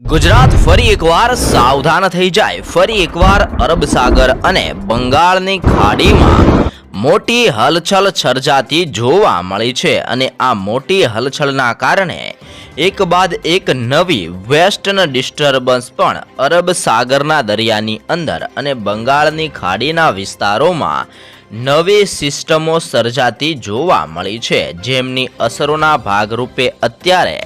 ગુજરાત ફરી એકવાર સાવધાન થઈ જાય. ફરી એકવાર અરબ સાગર અને બંગાળની ખાડીમાં મોટી હલચલ સર્જાતી જોવા મળી છે અને આ મોટી હલચલના કારણે એક બાદ એક નવી વેસ્ટર્ન ડિસ્ટર્બન્સ પણ અરબ સાગરના દરિયાની અંદર અને બંગાળની ખાડીના વિસ્તારોમાં નવી સિસ્ટમો સર્જાતી જોવા મળી છે. જેમની અસરોના ભાગરૂપે અત્યારે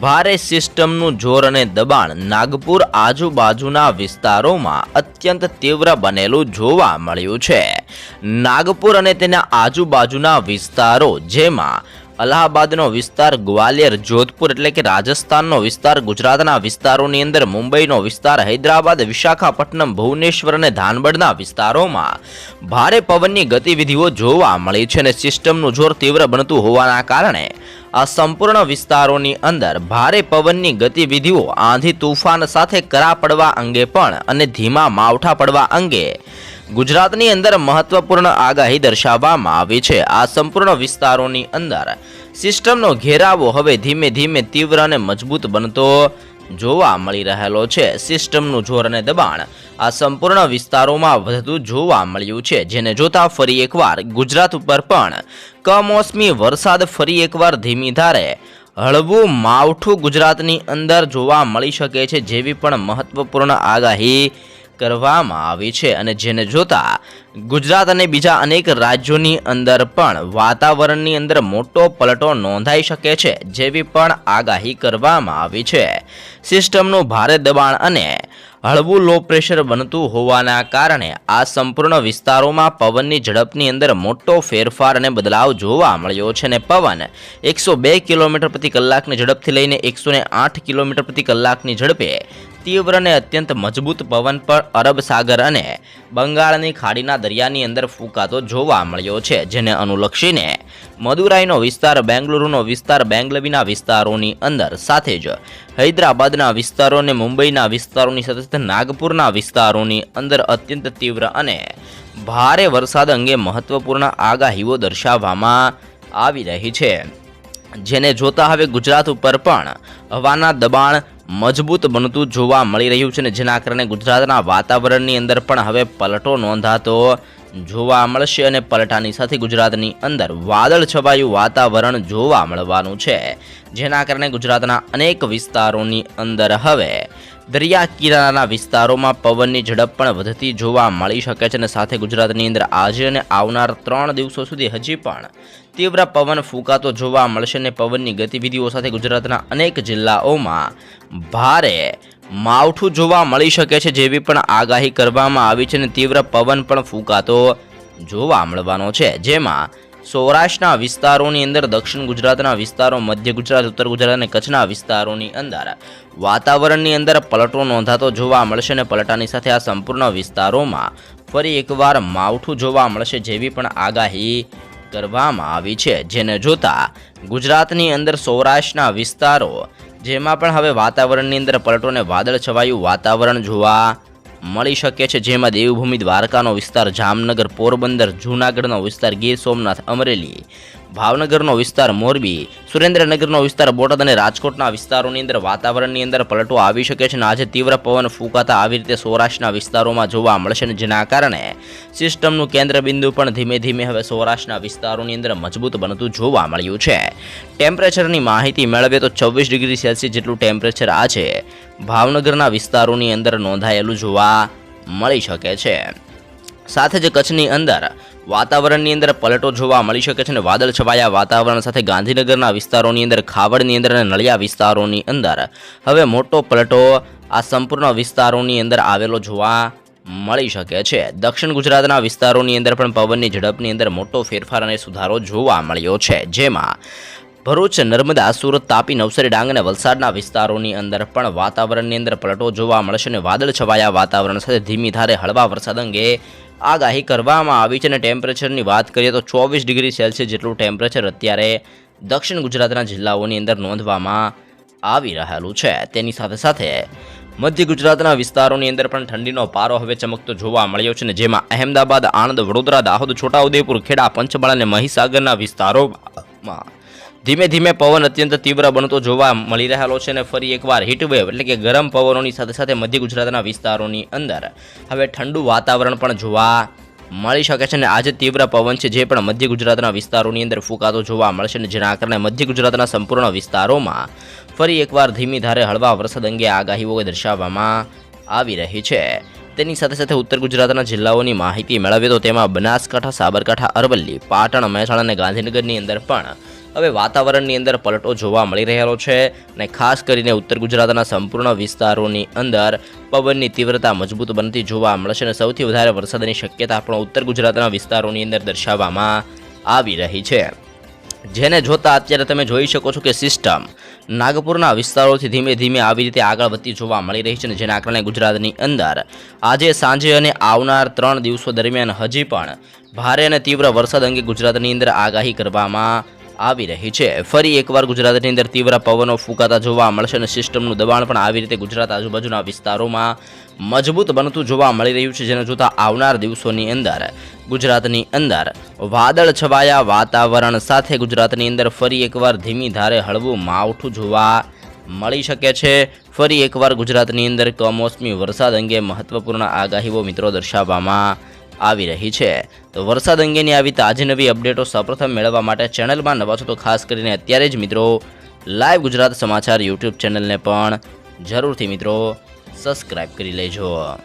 ભારે સિસ્ટમનું જોર અને દબાણ નાગપુર આજુબાજુના વિસ્તારોમાં અત્યંત તીવ્ર બનેલું જોવા મળ્યું છે. નાગપુર અને તેના આજુબાજુના વિસ્તારો, જેમાં અલ્હાબાદનો વિસ્તાર, ગ્વાલિયર, જોધપુર એટલે કે રાજસ્થાનનો વિસ્તાર, ગુજરાતના વિસ્તારોની અંદર મુંબઈનો વિસ્તાર, હૈદરાબાદ, વિશાખાપટ્ટનમ, ભુવનેશ્વર અને ધાનબડના વિસ્તારોમાં ભારે પવનની ગતિવિધિઓ જોવા મળી છે અને સિસ્ટમનું જોર તીવ્ર બનતું હોવાના કારણે આ સંપૂર્ણ વિસ્તારોની અંદર ભારે પવનની ગતિવિધિઓ આંધી તુફાન સાથે કરા પડવા અંગે પણ અને ધીમા માવઠા પડવા અંગે ગુજરાતની અંદર મહત્વપૂર્ણ આગાહી દર્શાવવામાં આવી છે. આ સંપૂર્ણ વિસ્તારોની અંદર સિસ્ટમનો ઘેરાવો હવે ધીમે ધીમે તીવ્ર અને મજબૂત બનતો જોવા મળી રહેલો છે. સિસ્ટમનું જોર અને દબાણ આ સંપૂર્ણ વિસ્તારોમાં વધતું જોવા મળ્યું છે. જેને જોતા ફરી એકવાર ગુજરાત ઉપર પણ કમોસમી વરસાદ ફરી એકવાર ધીમી ધારે. હળવું માવઠું ગુજરાતની અંદર જોવા મળી શકે છે જેવી પણ મહત્વપૂર્ણ આગાહી કરવામાં આવી છે અને જેને જોતા ગુજરાત અને બીજા અનેક રાજ્યોની અંદર પણ વાતાવરણની અંદર મોટો પલટો નોંધાઈ શકે છે, જેવી પણ આગાહી કરવામાં આવી છે. સિસ્ટમનું ભારે દબાણ અને હળવું લો પ્રેશર બનતું હોવાના કારણે આ સંપૂર્ણ વિસ્તારોમાં પવનની ઝડપની અંદર મોટો ફેરફાર અને બદલાવ જોવા મળ્યો છે અને પવન એકસો બે કિલોમીટર પ્રતિ કલાકની ઝડપથી લઈને એકસો આઠ કિલોમીટર પ્રતિ કલાકની ઝડપે તીવ્ર અને અત્યંત મજબૂત પવન પર અરબ સાગર અને બંગાળની ખાડીના દરિયાની અંદર ફૂંકાતો જોવા મળ્યો છે, જેને અનુલક્ષીને મદુરાઈનો વિસ્તાર, બેંગલુરુનો વિસ્તાર, બેંગલવીના વિસ્તારોની અંદર સાથે જ હૈદરાબાદના વિસ્તારો અને મુંબઈના વિસ્તારોની સાથે નાગપુરના વિસ્તારોની અંદર અત્યંત તીવ્ર અને ભારે વરસાદ અંગે મહત્વપૂર્ણ આગાહીઓ દર્શાવવામાં આવી રહી છે. જેને જોતા હવે ગુજરાત ઉપર પણ હવાના દબાણ મજબૂત બનતું જોવા મળી રહ્યું છે ને જેના કારણે ગુજરાતના વાતાવરણની અંદર પણ હવે પલટો નોંધાતો જોવા મળશે અને પલટાની સાથે ગુજરાતની અંદર વાદળ છવાયું વાતાવરણ જોવા મળવાનું છે. જેના કારણે ગુજરાતના અનેક વિસ્તારોની અંદર હવે દરિયા કિનારાના વિસ્તારોમાં પવનની ઝડપ પણ વધતી જોવા મળી શકે છે અને સાથે ગુજરાતની અંદર આજે અને આવનાર ત્રણ દિવસો સુધી હજી પણ તીવ્ર પવન ફૂંકાતો જોવા મળશે અને પવનની ગતિવિધિઓ સાથે ગુજરાતના અનેક જિલ્લાઓમાં ભારે માવઠું જોવા મળી શકે છે જેવી પણ આગાહી કરવામાં આવી છે અને તીવ્ર પવન પણ ફૂંકાતો જોવા મળવાનો છે. જેમાં સૌરાષ્ટ્રના વિસ્તારોની અંદર, દક્ષિણ ગુજરાતના વિસ્તારો, મધ્ય ગુજરાત, ઉત્તર ગુજરાત અને કચ્છના વિસ્તારોની અંદર વાતાવરણની અંદર પલટો નોંધાતો જોવા મળશે અને પલટાની સાથે આ સંપૂર્ણ વિસ્તારોમાં ફરી એકવાર માવઠું જોવા મળશે જેવી પણ આગાહી કરવામાં આવી છે. જેને જોતા ગુજરાતની અંદર સૌરાષ્ટ્રના વિસ્તારો, જેમાં પણ હવે વાતાવરણની અંદર પલટો અને વાદળ છવાયું વાતાવરણ જોવા મળી શકે છે. જેમાં દેવભૂમિ દ્વારકાનો વિસ્તાર જામનગર પોરબંદર જૂનાગઢનો વિસ્તાર ગીર સોમનાથ અમરેલી ભાવનગરનો વિસ્તાર મોરબી, સુરેન્દ્રનગરનો વિસ્તાર બોટાદ અને રાજકોટના વિસ્તારોની અંદર વાતાવરણની અંદર પલટો આવી શકે છે અને આજે તીવ્ર પવન ફૂંકાતા આવી રીતે સૌરાષ્ટ્રના વિસ્તારોમાં જોવા મળશે અને જેના કારણે સિસ્ટમનું કેન્દ્રબિંદુ પણ ધીમે ધીમે હવે સૌરાષ્ટ્રના વિસ્તારોની અંદર મજબૂત બનતું જોવા મળ્યું છે. ટેમ્પરેચરની માહિતી મેળવીએ તો છવ્વીસ ડિગ્રી સેલ્સિયસ જેટલું ટેમ્પરેચર આજે ભાવનગરના વિસ્તારોની અંદર નોંધાયેલું જોવા મળી શકે છે. સાથે જ કચ્છની અંદર વાતાવરણની અંદર પલટો જોવા મળી શકે છે અને વાદળ છવાયા વાતાવરણ સાથે ગાંધીનગરના વિસ્તારોની અંદર, ખાવડની અંદર અને નળિયા વિસ્તારોની અંદર. હવે મોટો પલટો આ સંપૂર્ણ વિસ્તારોની અંદર આવેલો જોવા મળી શકે છે. દક્ષિણ ગુજરાતના વિસ્તારોની અંદર પણ પવનની ઝડપની અંદર મોટો ફેરફાર અને સુધારો જોવા મળ્યો છે. જેમાં ભરૂચ, નર્મદા, સુરત, તાપી, નવસારી, ડાંગ અને વલસાડના વિસ્તારોની અંદર પણ વાતાવરણની અંદર પલટો જોવા મળશે અને વાદળ છવાયા વાતાવરણ સાથે ધીમી ધારે હળવા વરસાદ અંગે આગાહી કરવામાં આવી છે. અને ટેમ્પરેચરની વાત કરીએ તો ચોવીસ ડિગ્રી સેલ્સિયસ જેટલું ટેમ્પરેચર અત્યારે દક્ષિણ ગુજરાતના જિલ્લાઓની અંદર નોંધવામાં આવી રહેલું છે. તેની સાથે સાથે મધ્ય ગુજરાતના વિસ્તારોની અંદર પણ ઠંડીનો પારો હવે ચમકતો જોવા મળ્યો છે અને જેમાં અહેમદાબાદ, આણંદ, વડોદરા, દાહોદ, છોટાઉદેપુર, ખેડા, પંચમહાલ અને મહીસાગરના વિસ્તારોમાં ધીમે ધીમે પવન અત્યંત તીવ્ર બનતો જોવા મળી રહેલો છે અને ફરી એકવાર હીટવેવ એટલે કે ગરમ પવનોની સાથે સાથે મધ્ય ગુજરાતના વિસ્તારોની અંદર હવે ઠંડુ વાતાવરણ પણ જોવા મળી શકે છે અને આજે તીવ્ર પવન છે જે પણ મધ્ય ગુજરાતના વિસ્તારોની અંદર ફૂંકાતો જોવા મળશે અને જેના કારણે મધ્ય ગુજરાતના સંપૂર્ણ વિસ્તારોમાં ફરી એકવાર ધીમી ધારે હળવા વરસાદ અંગે આગાહીઓ દર્શાવવામાં આવી રહી છે. તેની સાથે સાથે ઉત્તર ગુજરાતના જિલ્લાઓની માહિતી મેળવીએ તો તેમાં બનાસકાંઠા, સાબરકાંઠા, અરવલ્લી, પાટણ, મહેસાણા અને ગાંધીનગરની અંદર પણ હવે વાતાવરણની અંદર પલટો જોવા મળી રહેલો છે અને ખાસ કરીને ઉત્તર ગુજરાતના સંપૂર્ણ વિસ્તારોની અંદર પવનની તીવ્રતા મજબૂત બનતી જોવા મળશે અને સૌથી વધારે વરસાદની શક્યતા પણ ઉત્તર ગુજરાતના વિસ્તારોની અંદર દર્શાવવામાં આવી રહી છે. જેને જોતા અત્યારે તમે જોઈ શકો છો કે સિસ્ટમ નાગપુરના વિસ્તારોથી ધીમે ધીમે આવી રીતે આગળ વધતી જોવા મળી રહી છે અને જેના કારણે ગુજરાતની અંદર આજે સાંજે અને આવનાર ત્રણ દિવસો દરમિયાન હજી પણ ભારે અને તીવ્ર વરસાદ અંગે ગુજરાતની અંદર આગાહી કરવામાં આવી રહી છે. ફરી એકવાર ગુજરાતની અંદર તીવ્ર પવનો ફૂંકાતા જોવા મળશે અને સિસ્ટમનું દબાણ પણ આવી રીતે ગુજરાત આજુબાજુના વિસ્તારોમાં મજબૂત બનતું જોવા મળી રહ્યું છે, જેને જોતા આવનાર દિવસોની અંદર ગુજરાતની અંદર વાદળ છવાયા વાતાવરણ સાથે ગુજરાતની અંદર ફરી એકવાર ધીમી ધારે હળવું માવઠું જોવા મળી શકે છે. ફરી એકવાર ગુજરાતની અંદર કમોસમી વરસાદ અંગે મહત્વપૂર્ણ આગાહીઓ મિત્રો દર્શાવવામાં આવી રહી છે. તો વરસાદ અંગેની આવી તાજી નવી અપડેટો સૌપ્રથમ મેળવવા માટે ચેનલમાં નવા છો તો ખાસ કરીને અત્યારે જ મિત્રો લાઈવ ગુજરાત સમાચાર યુટ્યુબ ચેનલને પણ જરૂરથી મિત્રો સબસ્ક્રાઈબ કરી લેજો.